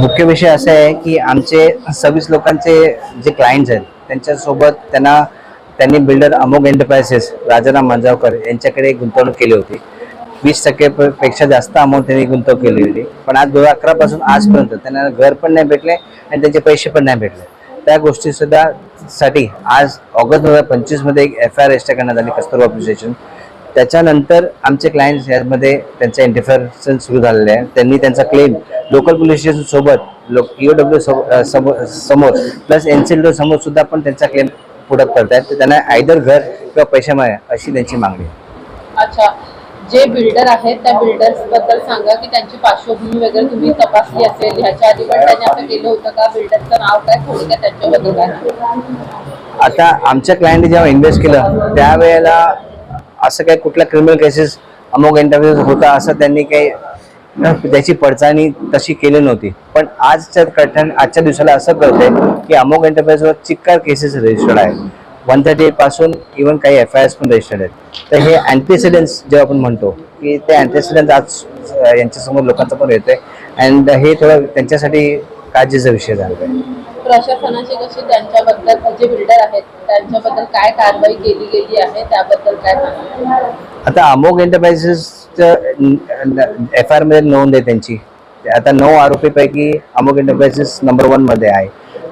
मुख्य विषय असा आहे की आमचे सव्वीस लोकांचे जे क्लायंट्स आहेत त्यांच्यासोबत त्यांना त्यांनी बिल्डर अमोग एंटरप्राइसेस राजाराम मांजावकर यांच्याकडे गुंतवणूक केली होती. वीस टक्के पेक्षा जास्त अमाऊंट त्यांनी गुंतवणूक केली होती. पण आज दोन हजार अकरा पासून आजपर्यंत त्यांना घर पण नाही भेटले आणि त्यांचे पैसे पण नाही भेटले. त्या गोष्टी सुद्धा साठी आज ऑगस्ट दोन हजार पंचवीसमध्ये एक एफ आय आर रजिस्टर करण्यात आली कस्तुरबा पोलीस त्याच्यानंतर आमचे क्लायंट्स यामध्ये त्यांचं इंटरफेअरन्स सुरू झालेलं आहे. त्यांनी त्यांचा क्लेम लोकल पोलीस स्टेशन सोबत लोक E ईओ समोर समोर प्लस एन सी समोर सुद्धा पण त्यांचा क्लेम पुढं करतायत. तर त्यांना आयदर घर किंवा पैसे मिळे अशी त्यांची मागणी अच्छा. जे बिल्डर आहेत त्या बिल्डर्सबद्दल सांगा की त्यांची पार्श्वभूमी वगैरे तुम्ही तपासली असेल ह्याच्या आधी पण त्यांनी असं केलं होतं का? बिल्डरचं नाव काय? थोडक्यात त्यांच्याबद्दल काय? आता आमच्या क्लायंटने जेव्हा इन्व्हेस्ट केलं त्यावेळेला असं काही कुठल्या क्रिमिनल केसेस अमुक इंटरव्ह्यूज होता असं त्यांनी काही त्याची पडताळणी तशी केली नव्हती. पण आजच्या कठण आजच्या दिवसाला असं कळतंय की अमुक एंटरप्राइजवर चिक्कार केसेस रजिस्टर्ड आहेत. वन थर्टी एटपासून इव्हन काही एफ आय एस पण रजिस्टर्ड आहेत. तर हे अँटीसिडेंट्स जेव्हा आपण म्हणतो की ते अँटीसिडेंट आज यांच्यासमोर लोकांचं पण येतंय. अँड हे थोडं त्यांच्यासाठी काळजीचा विषय झाला आहे. प्रशासनाची कशी त्यांच्याबद्दल जे बिल्डर आहेत त्यांच्याबद्दल काय कारवाई केली गेली आहे त्याबद्दल काय आता अमोग एंटरप्राइजेसच्या एफ आयमध्ये नोंद आहे त्यांची. आता नऊ आरोपीपैकी अमोग एंटरप्राइजेस नंबर वनमध्ये आहे.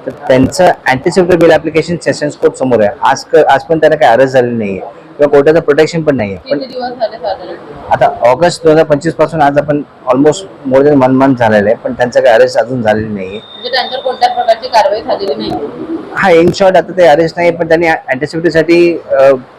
तर त्यांचं anticipatory bail application sessions court समोर आहे. आज आज पण त्यांना काही अरेस्ट झालेली नाहीये. किंवा कोर्टाचं प्रोटेक्शन पण पण दिवस झाले साधारण? आता ऑगस्ट दोन हजार पंचवीसपासून आज आपण almost more than one month झालेलं आहे पण त्यांचं काही अरेस्ट अजून झालेली नाहीये. म्हणजे त्यांच्यावर कोणत्याच प्रकारची कारवाई झालेली नाही? हा इन शॉर्ट आता ते अरेस्ट नाही पण त्यांनी अँटिसिपेटरीसाठी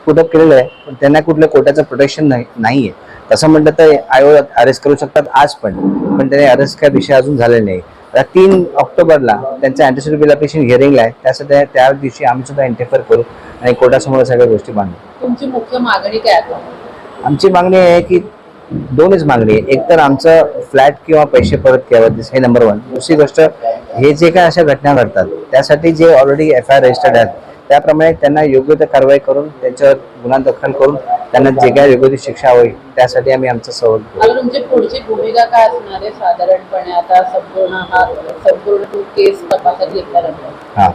पुटअप केलेलं आहे पण त्यांना कुठलं कोर्टाचं प्रोटेक्शन नाही नाहीये. तसं म्हटलं तर आयोग अरेस्ट करू शकतात आज पण पण त्याने अरेस्ट काय विषय अजून झाले नाही. आता तीन ऑक्टोबरला त्यांचं अँटिसिपेटरी ॲप्लिकेशन हिअरिंगला आहे त्यासाठी त्या दिवशी आम्ही सुद्धा इंटरफेअर करू आणि कोर्टासमोर सगळ्या गोष्टी मांडू तुमची मुख्य मागणी काय आमची मागणी आहे की दोनच मागणी आहे. एक तर आमचं फ्लॅट किंवा पैसे परत घ्यावं हे नंबर वन दुसरी गोष्ट हे जे काय अशा घटना घडतात त्यासाठी जे already F I R registered आहेत त्याप्रमाणे त्यांना योग्य ते कारवाई करून त्यांच्यावर गुन्हा दाखल करून त्यांना जे काय योग्य ती शिक्षा होईल त्यासाठी आम्ही आमचं तुमची पुढची भूमिका काय असणार आहे साधारणपणे? आता संपूर्ण हा संपूर्ण केस तपासात हां.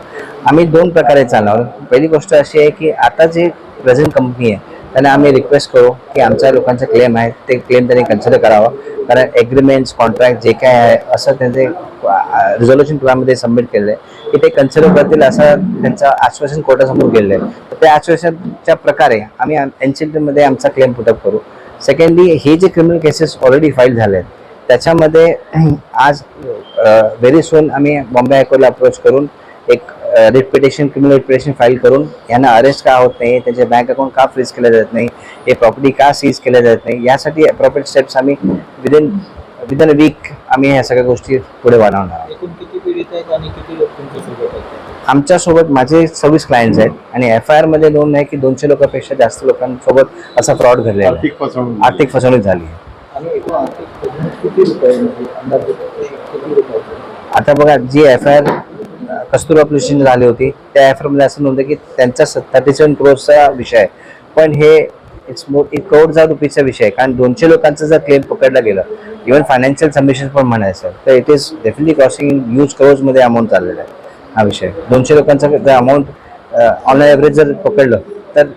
आम्ही दोन प्रकारे चालणार. पहिली गोष्ट अशी आहे की आता जे प्रेझेंट कंपनी आहे त्यांना आम्ही रिक्वेस्ट करू की आमच्या लोकांचे क्लेम आहेत ते क्लेम त्यांनी कन्सिडर करावं. कारण एग्रीमेंट्स कॉन्ट्रॅक्ट जे काय आहे असं त्यांचे रिझोल्युशन प्लॅनमध्ये सबमिट केलं आहे. की ते कन्सिडर करतील असं त्यांचं आश्वासन कोर्टासमोर गेलं आहे. तर त्या आश्वासनच्या प्रकारे आम्ही एन आमचा क्लेम पुटअप करू. सेकंडली हे जे क्रिमिनल केसेस ऑलरेडी फाईल झाले आहेत त्याच्यामध्ये आज व्हेरी सून आम्ही बॉम्बे हायकोर्टला अप्रोच करून एक रिपिटेशन क्रिमिनल रिपिटेशन फाईल करून यांना अरेस्ट का होत नाही त्यांचे बँक अकाउंट का फ्रीज केलं जात नाही हे प्रॉपर्टी का सीज केल्या जात नाही यासाठी अप्रोप्रिएट स्टेप्स आम्ही विदिन विदिन अ वीक आम्ही ह्या सगळ्या गोष्टी पुढे वाढवणार आहोत. एकूण किती पीडित आहेत आणि किती लोक तुमच्यासोबत आहेत? आमच्यासोबत माझे सव्वीस क्लायंट्स आहेत आणि एफ आय आरमध्ये नोंद आहे की दोनशे लोकांपेक्षा जास्त लोकांसोबत असा फ्रॉड घडलेला आहे. आर्थिक फसवणूक आर्थिक फसवणूक झाली आता बघा जी F I R Kasturba police station झाली होती. त्या एफ असं नोंद की त्यांचा थर्टी सेवन क्रोडचा विषय आहे. पण हे इट्स मोर एक करोडचा रुपीचा विषय आहे. कारण दोनशे लोकांचा जर क्लेम पकडला गेला इव्हन फायनान्शियल सबमिशन पण म्हणायचं तर it is definitely crossing use करोड्समध्ये amount चाललेला आहे. हा विषय दोनशे लोकांचा जर अमाऊंट ऑनलाईन ॲव्हरेज जर पकडलं तर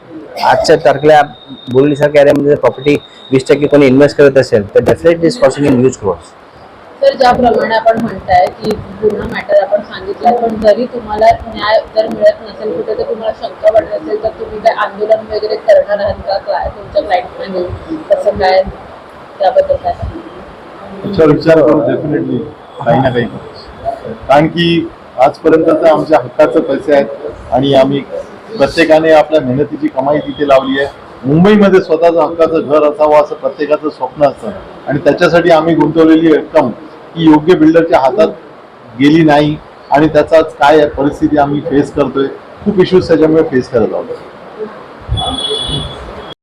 आजच्या तारखेला बोरीसारख्या एरियामध्ये जर प्रॉपर्टी वीस टक्के कोणी इन्व्हेस्ट करत असेल तर definitely is crossing in use crores तर ज्याप्रमाणे आपण म्हणताय की पूर्ण मॅटर आपण सांगितलं पण जरी तुम्हाला न्याय जर मिळत नसेल कुठे तर तुम्हाला शंका वाटत असेल तर तुम्ही काय आंदोलन वगैरे करणार आहात का? काय तुमच्या क्लायंटना कसं काय? त्याबद्दल काय विचार डेफिनेटली काही ना काही कारण की आजपर्यंतचा आमच्या हक्काचं पैसे आहेत आणि आम्ही प्रत्येकाने आपल्या मेहनतीची कमाई तिथे लावली आहे. मुंबईमध्ये स्वतःचं हक्काचं घर असावं असं प्रत्येकाचं स्वप्न असतं. आणि त्याच्यासाठी आम्ही गुंतवलेली रक्कम ही योग्य बिल्डरच्या हातात गेली नाही आणि त्याचाच काय परिस्थिती आम्ही फेस करतोय खूप इश्यूज त्याच्यामुळे फेस करत आहोत.